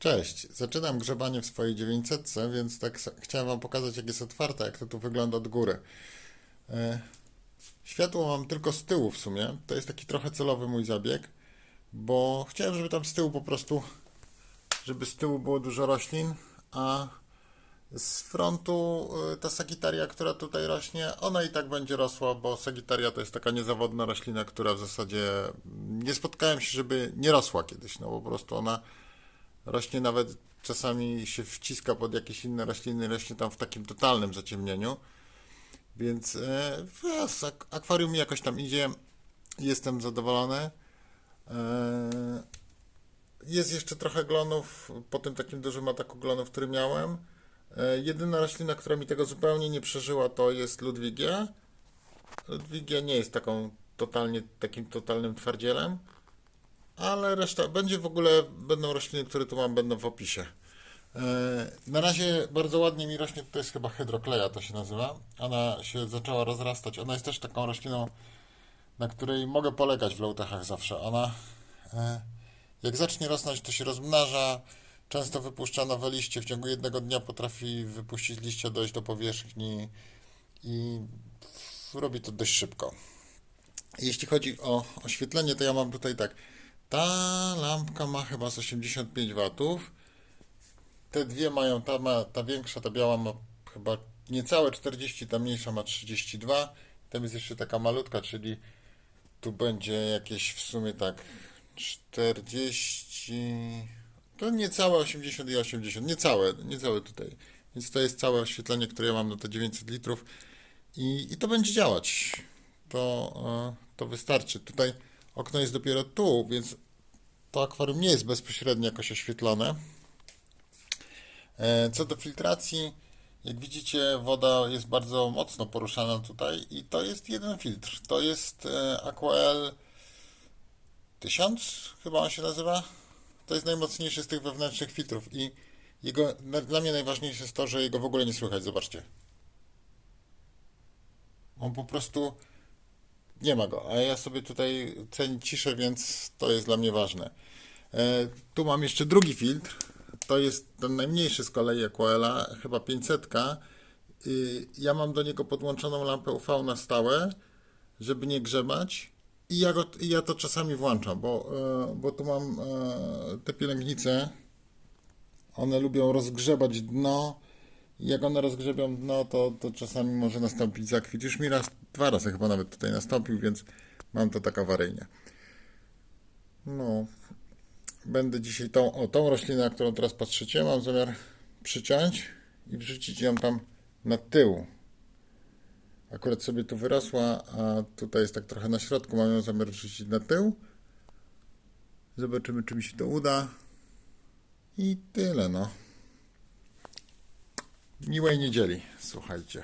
Cześć, zaczynam grzebanie w swojej 900, więc tak chciałem Wam pokazać, jak jest otwarte, jak to tu wygląda od góry. E, Światło mam tylko z tyłu w sumie. To jest taki trochę celowy mój zabieg, bo chciałem, żeby tam z tyłu po prostu, żeby z tyłu było dużo roślin, a z frontu y, ta sagitaria, która tutaj rośnie, ona i tak będzie rosła, bo sagitaria to jest taka niezawodna roślina, która w zasadzie mm, nie spotkałem się, żeby nie rosła kiedyś, no po prostu ona rośnie nawet czasami się wciska pod jakieś inne rośliny, rośnie tam w takim totalnym zaciemnieniu. Więc e, akwarium mi jakoś tam idzie, jestem zadowolony. E, jest jeszcze trochę glonów po tym takim dużym ataku glonów, który miałem. E, jedyna roślina, która mi tego zupełnie nie przeżyła, to jest Ludwigia. Ludwigia nie jest taką totalnie, takim totalnym twardzielem, ale reszta będzie w ogóle, będą rośliny, które tu mam, będą w opisie. E, Na razie bardzo ładnie mi rośnie, to jest chyba hydrokleja to się nazywa. Ona się zaczęła rozrastać. Ona jest też taką rośliną, na której mogę polegać w low-techach zawsze. Ona e, jak zacznie rosnąć, to się rozmnaża. Często wypuszcza nowe liście. W ciągu jednego dnia potrafi wypuścić liście, dojść do powierzchni i robi to dość szybko. Jeśli chodzi o oświetlenie, to ja mam tutaj tak. Ta lampka ma chyba z 85 watów. Te dwie mają, ta, ma, ta większa, ta biała ma chyba niecałe 40, ta mniejsza ma 32. Tam jest jeszcze taka malutka, czyli tu będzie jakieś w sumie tak 40, to niecałe 80 i 80, niecałe, niecałe tutaj. Więc to jest całe oświetlenie, które ja mam na te 900 litrów i, i to będzie działać. To, e, to wystarczy. Tutaj okno jest dopiero tu, więc to akwarium nie jest bezpośrednio jakoś oświetlone. E, Co do filtracji, jak widzicie, woda jest bardzo mocno poruszana tutaj i to jest jeden filtr. To jest e, Aquael 1000, chyba on się nazywa. To jest najmocniejszy z tych wewnętrznych filtrów i jego, dla mnie najważniejsze jest to, że jego w ogóle nie słychać. Zobaczcie. On po prostu nie ma go, a ja sobie tutaj cenię ciszę, więc to jest dla mnie ważne. E, tu mam jeszcze drugi filtr. To jest ten najmniejszy z kolei Aquaela, chyba 500. Y, ja mam do niego podłączoną lampę UV na stałe, żeby nie grzebać. I ja, go, ja to czasami włączam, bo, e, bo tu mam e, te pielęgnice. One lubią rozgrzebać dno. Jak one rozgrzebią dno, to, to czasami może nastąpić zakwit. Już mi raz, dwa razy chyba nawet tutaj nastąpił, więc mam to tak awaryjnie. No, będę dzisiaj tą, o, tą roślinę, którą teraz patrzycie, mam zamiar przyciąć i wrzucić ją tam na tył. Akurat sobie tu wyrosła, a tutaj jest tak trochę na środku, mam ją zamiar wrzucić na tył. Zobaczymy, czy mi się to uda. I tyle, no. Miłej niedzieli, słuchajcie.